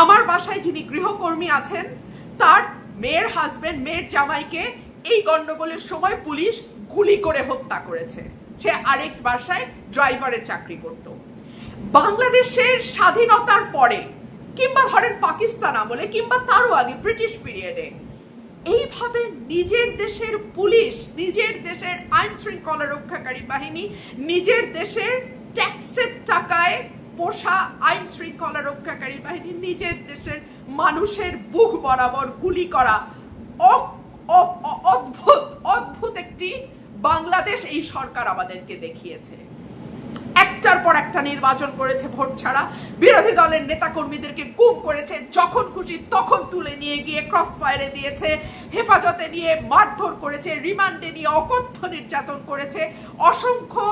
আমার বাসায় যিনি গৃহকর্মী আছেন, তার মেয়ের হাজবেন্ড মেয়ের জামাইকে এই গন্ডগোলের সময় পুলিশ গুলি করে হত্যা করেছে। সে আরেক বাসায় ড্রাইভারের চাকরি করত। বাংলাদেশের স্বাধীনতার পরে, কিংবা ধরেন পাকিস্তান আমলে, কিংবা তারও আগে ব্রিটিশ পিরিয়ডে এইভাবে নিজের দেশের পুলিশ, নিজের দেশের আইন শৃঙ্খলা রক্ষাকারী বাহিনী, নিজের দেশের ট্যাক্সের টাকায় পোষা আইন শৃঙ্খলা রক্ষাকারী বাহিনী নিজের দেশের মানুষের বুক বরাবর গুলি করা। অদ্ভুত অদ্ভুত একটি বাংলাদেশ এই সরকার আমাদেরকে দেখিয়েছে। একটার পর একটা নির্বাচন করেছে ভোট ছাড়া। বিরোধী দলের নেতাকর্মীদেরকে গুম করেছে, যখন খুশি তখন তুলে নিয়ে গিয়ে ক্রস ফায়ারে দিয়েছে, হেফাজতে নিয়ে মারধর করেছে, রিমান্ডে নিয়ে অকথ্য নির্যাতন করেছে। অসংখ্য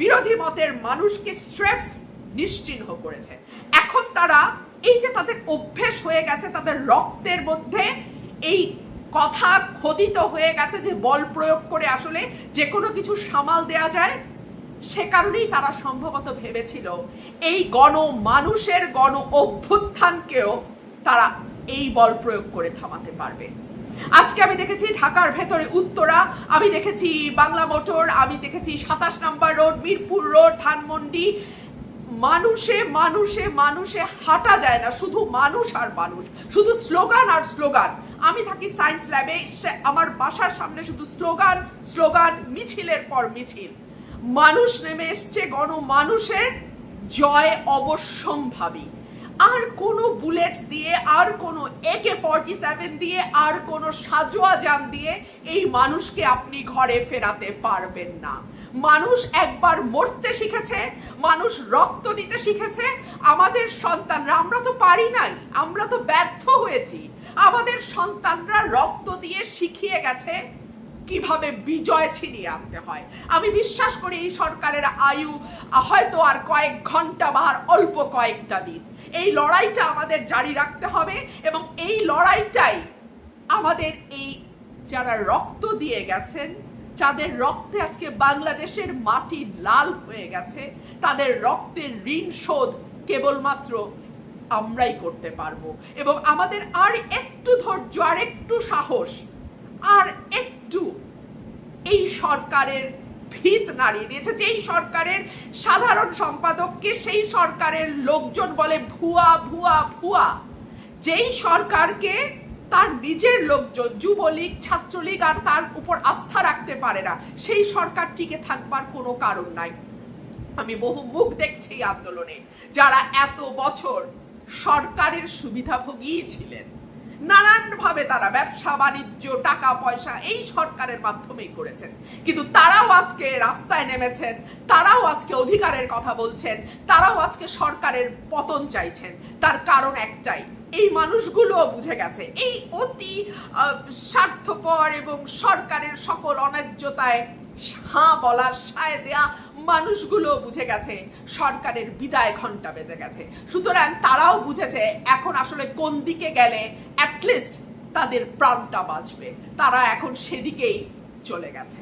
বিরোধী মতের মানুষকে স্রেফ নিশ্চিহ্ন করেছে। এখন তারা এই যে তাদের অভ্যেস হয়ে গেছে, তাদের রক্তের মধ্যে এই কথা খোদিত হয়ে গেছে যে বল প্রয়োগ করে আসলে যে কোনো কিছু সামাল দেয়া যায়, সে কারণেই তারা সম্ভবত ভেবেছিল এই গণ মানুষের গণ অভ্যুত্থানকেও তারা এই বল প্রয়োগ করে থামাতে পারবে। আজকে আমি দেখেছি ঢাকার ভেতরে উত্তরা, আমি দেখেছি বাংলা মোটর, আমি দেখেছি সাতাশ number road, Mirpur road, Dhanmondi মানুষে মানুষে মানুষে হাঁটা যায় না। শুধু মানুষ আর মানুষ। শুধু স্লোগান আর স্লোগান। আমি থাকি সায়েন্স ল্যাবে আমার বাসার সামনে শুধু স্লোগান স্লোগান, মিছিলের পর মিছিল। মানুষ নেমে এসছে গণ মানুষের জয় অবশ্যম্ভাবী। আর কোনো বুলেট দিয়ে, আর কোনো একে ফর্টি সেভেন দিয়ে, আর কোনো সাজোয়া যান দিয়ে এই মানুষকে আপনি ঘরে ফেরাতে পারবেন না। মানুষ একবার মরতে শিখেছে, মানুষ রক্ত দিতে শিখেছে। আমাদের সন্তানরা, আমরা তো পারি নাই, আমরা তো ব্যর্থ হয়েছি। আমাদের সন্তানরা রক্ত দিয়ে শিখিয়ে গেছে কীভাবে বিজয় ছিনিয়ে আনতে হয়। আমি বিশ্বাস করি এই সরকারের আয়ু হয়তো আর কয়েক ঘণ্টা বা আর অল্প কয়েকটা দিন। এই লড়াইটা আমাদের জারি রাখতে হবে এবং এই লড়াইটাই আমাদের এই যারা রক্ত দিয়ে গেছেন, যাদের রক্তে আজকে বাংলাদেশের মাটি লাল হয়ে গেছে, তাদের রক্তের ঋণ শোধ কেবলমাত্র আমরাই করতে পারব। এবং আমাদের আর একটু ধৈর্য, আর একটু সাহস, আর একটু এই সরকারের ভিত নাড়িয়ে দিয়েছে। যেই সরকারের সাধারণ সম্পাদককে সেই সরকারের লোকজন বলে ভুয়া ভুয়া ভুয়া। যেই সরকারকে তার নিজের লোকজন, যুবলীগ, ছাত্রলীগ আর তার উপর আস্থা রাখতে পারে না, সেই সরকার টিকে থাকবার কোনো কারণ নাই। আমি বহু মুখ দেখছি আন্দোলনে, যারা এত বছর সরকারের সুবিধাভোগী ছিলেন। নানানভাবে তারা ব্যবসা, বাণিজ্য, টাকা, পয়সা এই সরকারের মাধ্যমেই করেছেন। কিন্তু তারাও আজকে রাস্তায় নেমেছেন, তারাও আজকে অধিকারের কথা বলছেন, তারাও আজকে সরকারের পতন চাইছেন। তার কারণ একটাই, এই মানুষগুলোও বুঝে গেছে, এই অতি স্বার্থপর এবং সরকারের সকল অন্যায্যতায় হাঁ বলা, সায় দেয়া মানুষগুলো বুঝে গেছে, সরকারের বিদায় ঘণ্টা বেঁধে গেছে। সুতরাং তারাও বুঝেছে এখন আসলে কোন দিকে গেলে অ্যাটলিস্ট তাদের প্রাণটা বাঁচবে। তারা এখন সেদিকেই চলে গেছে।